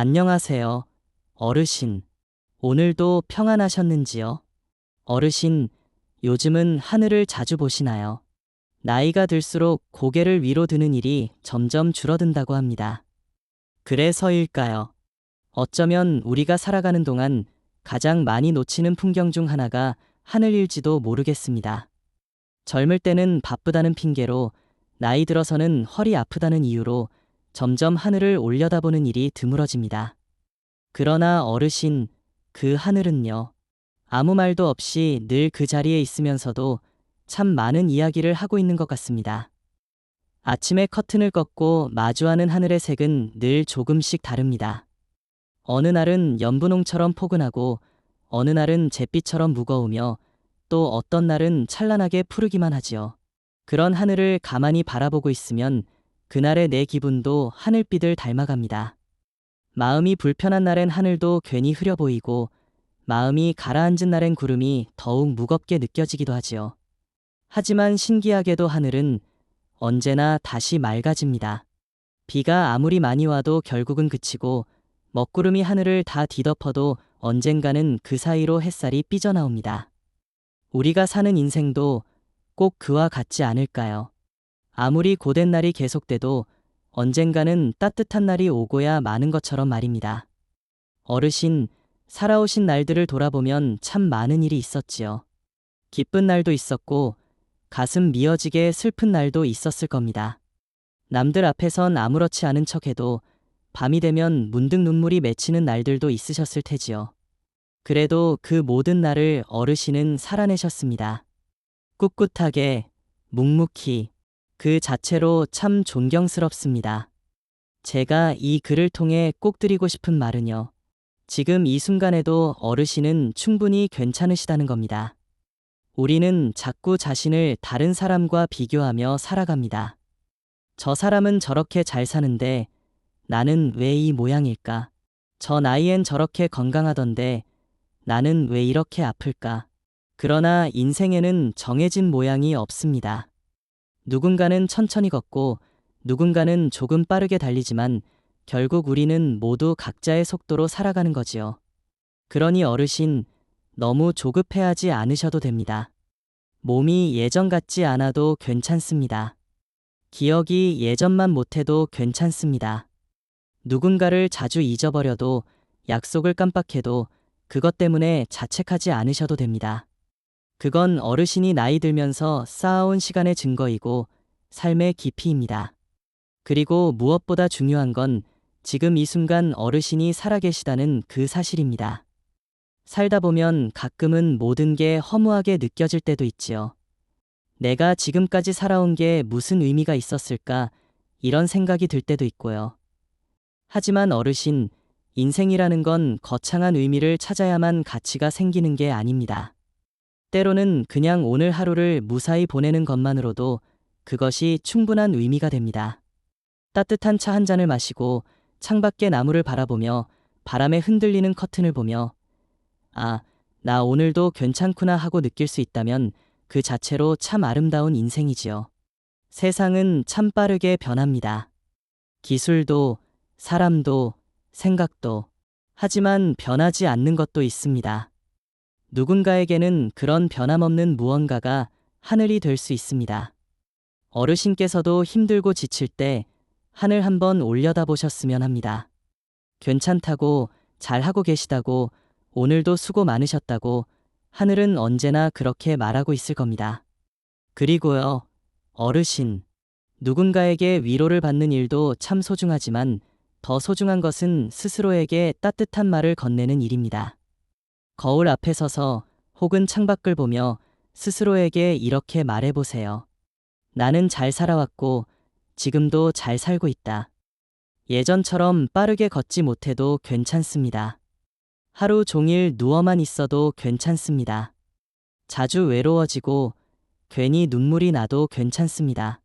안녕하세요. 어르신. 오늘도 평안하셨는지요? 어르신, 요즘은 하늘을 자주 보시나요? 나이가 들수록 고개를 위로 드는 일이 점점 줄어든다고 합니다. 그래서일까요? 어쩌면 우리가 살아가는 동안 가장 많이 놓치는 풍경 중 하나가 하늘일지도 모르겠습니다. 젊을 때는 바쁘다는 핑계로 나이 들어서는 허리 아프다는 이유로 점점 하늘을 올려다보는 일이 드물어집니다. 그러나 어르신, 그 하늘은요. 아무 말도 없이 늘 그 자리에 있으면서도 참 많은 이야기를 하고 있는 것 같습니다. 아침에 커튼을 꺾고 마주하는 하늘의 색은 늘 조금씩 다릅니다. 어느 날은 연분홍처럼 포근하고 어느 날은 잿빛처럼 무거우며 또 어떤 날은 찬란하게 푸르기만 하지요. 그런 하늘을 가만히 바라보고 있으면 그날의 내 기분도 하늘빛을 닮아갑니다. 마음이 불편한 날엔 하늘도 괜히 흐려 보이고 마음이 가라앉은 날엔 구름이 더욱 무겁게 느껴지기도 하지요. 하지만 신기하게도 하늘은 언제나 다시 맑아집니다. 비가 아무리 많이 와도 결국은 그치고 먹구름이 하늘을 다 뒤덮어도 언젠가는 그 사이로 햇살이 삐져나옵니다. 우리가 사는 인생도 꼭 그와 같지 않을까요? 아무리 고된 날이 계속돼도 언젠가는 따뜻한 날이 오고야 마는 것처럼 말입니다. 어르신, 살아오신 날들을 돌아보면 참 많은 일이 있었지요. 기쁜 날도 있었고, 가슴 미어지게 슬픈 날도 있었을 겁니다. 남들 앞에선 아무렇지 않은 척 해도 밤이 되면 문득 눈물이 맺히는 날들도 있으셨을 테지요. 그래도 그 모든 날을 어르신은 살아내셨습니다. 꿋꿋하게, 묵묵히, 그 자체로 참 존경스럽습니다. 제가 이 글을 통해 꼭 드리고 싶은 말은요. 지금 이 순간에도 어르신은 충분히 괜찮으시다는 겁니다. 우리는 자꾸 자신을 다른 사람과 비교하며 살아갑니다. 저 사람은 저렇게 잘 사는데 나는 왜 이 모양일까? 저 나이엔 저렇게 건강하던데 나는 왜 이렇게 아플까? 그러나 인생에는 정해진 모양이 없습니다. 누군가는 천천히 걷고 누군가는 조금 빠르게 달리지만 결국 우리는 모두 각자의 속도로 살아가는 거지요. 그러니 어르신, 너무 조급해하지 않으셔도 됩니다. 몸이 예전 같지 않아도 괜찮습니다. 기억이 예전만 못해도 괜찮습니다. 누군가를 자주 잊어버려도 약속을 깜빡해도 그것 때문에 자책하지 않으셔도 됩니다. 그건 어르신이 나이 들면서 쌓아온 시간의 증거이고 삶의 깊이입니다. 그리고 무엇보다 중요한 건 지금 이 순간 어르신이 살아계시다는 그 사실입니다. 살다 보면 가끔은 모든 게 허무하게 느껴질 때도 있지요. 내가 지금까지 살아온 게 무슨 의미가 있었을까 이런 생각이 들 때도 있고요. 하지만 어르신, 인생이라는 건 거창한 의미를 찾아야만 가치가 생기는 게 아닙니다. 때로는 그냥 오늘 하루를 무사히 보내는 것만으로도 그것이 충분한 의미가 됩니다. 따뜻한 차 한 잔을 마시고 창밖의 나무를 바라보며 바람에 흔들리는 커튼을 보며 아, 나 오늘도 괜찮구나 하고 느낄 수 있다면 그 자체로 참 아름다운 인생이지요. 세상은 참 빠르게 변합니다. 기술도, 사람도, 생각도. 하지만 변하지 않는 것도 있습니다. 누군가에게는 그런 변함없는 무언가가 하늘이 될 수 있습니다. 어르신께서도 힘들고 지칠 때 하늘 한번 올려다 보셨으면 합니다. 괜찮다고, 잘하고 계시다고, 오늘도 수고 많으셨다고, 하늘은 언제나 그렇게 말하고 있을 겁니다. 그리고요, 어르신. 누군가에게 위로를 받는 일도 참 소중하지만 더 소중한 것은 스스로에게 따뜻한 말을 건네는 일입니다. 거울 앞에 서서 혹은 창밖을 보며 스스로에게 이렇게 말해보세요. 나는 잘 살아왔고 지금도 잘 살고 있다. 예전처럼 빠르게 걷지 못해도 괜찮습니다. 하루 종일 누워만 있어도 괜찮습니다. 자주 외로워지고 괜히 눈물이 나도 괜찮습니다.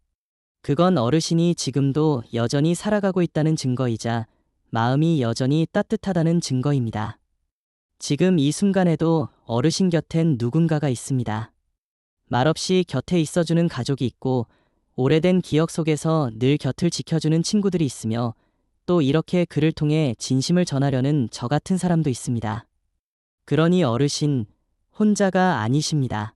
그건 어르신이 지금도 여전히 살아가고 있다는 증거이자 마음이 여전히 따뜻하다는 증거입니다. 지금 이 순간에도 어르신 곁엔 누군가가 있습니다. 말없이 곁에 있어주는 가족이 있고 오래된 기억 속에서 늘 곁을 지켜주는 친구들이 있으며 또 이렇게 글을 통해 진심을 전하려는 저 같은 사람도 있습니다. 그러니 어르신, 혼자가 아니십니다.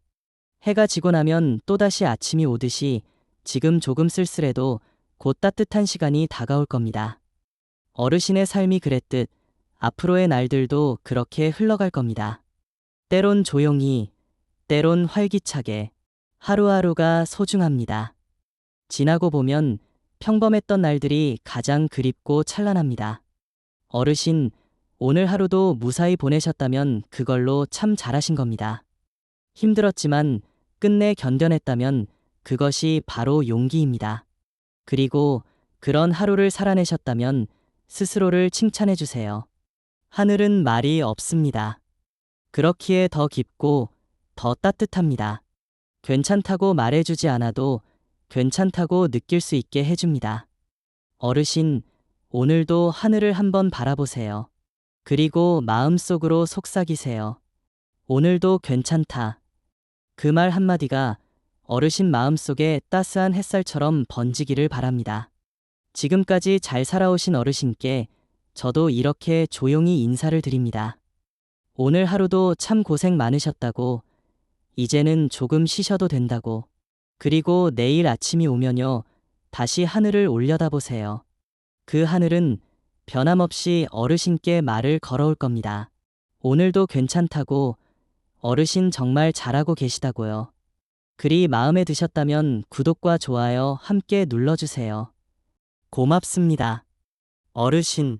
해가 지고 나면 또다시 아침이 오듯이 지금 조금 쓸쓸해도 곧 따뜻한 시간이 다가올 겁니다. 어르신의 삶이 그랬듯 앞으로의 날들도 그렇게 흘러갈 겁니다. 때론 조용히, 때론 활기차게, 하루하루가 소중합니다. 지나고 보면 평범했던 날들이 가장 그립고 찬란합니다. 어르신, 오늘 하루도 무사히 보내셨다면 그걸로 참 잘하신 겁니다. 힘들었지만 끝내 견뎌냈다면 그것이 바로 용기입니다. 그리고 그런 하루를 살아내셨다면 스스로를 칭찬해 주세요. 하늘은 말이 없습니다. 그렇기에 더 깊고 더 따뜻합니다. 괜찮다고 말해주지 않아도 괜찮다고 느낄 수 있게 해줍니다. 어르신, 오늘도 하늘을 한번 바라보세요. 그리고 마음속으로 속삭이세요. 오늘도 괜찮다. 그 말 한마디가 어르신 마음속에 따스한 햇살처럼 번지기를 바랍니다. 지금까지 잘 살아오신 어르신께 저도 이렇게 조용히 인사를 드립니다. 오늘 하루도 참 고생 많으셨다고, 이제는 조금 쉬셔도 된다고, 그리고 내일 아침이 오면요, 다시 하늘을 올려다보세요. 그 하늘은 변함없이 어르신께 말을 걸어올 겁니다. 오늘도 괜찮다고, 어르신 정말 잘하고 계시다고요. 글이 마음에 드셨다면 구독과 좋아요 함께 눌러주세요. 고맙습니다. 어르신.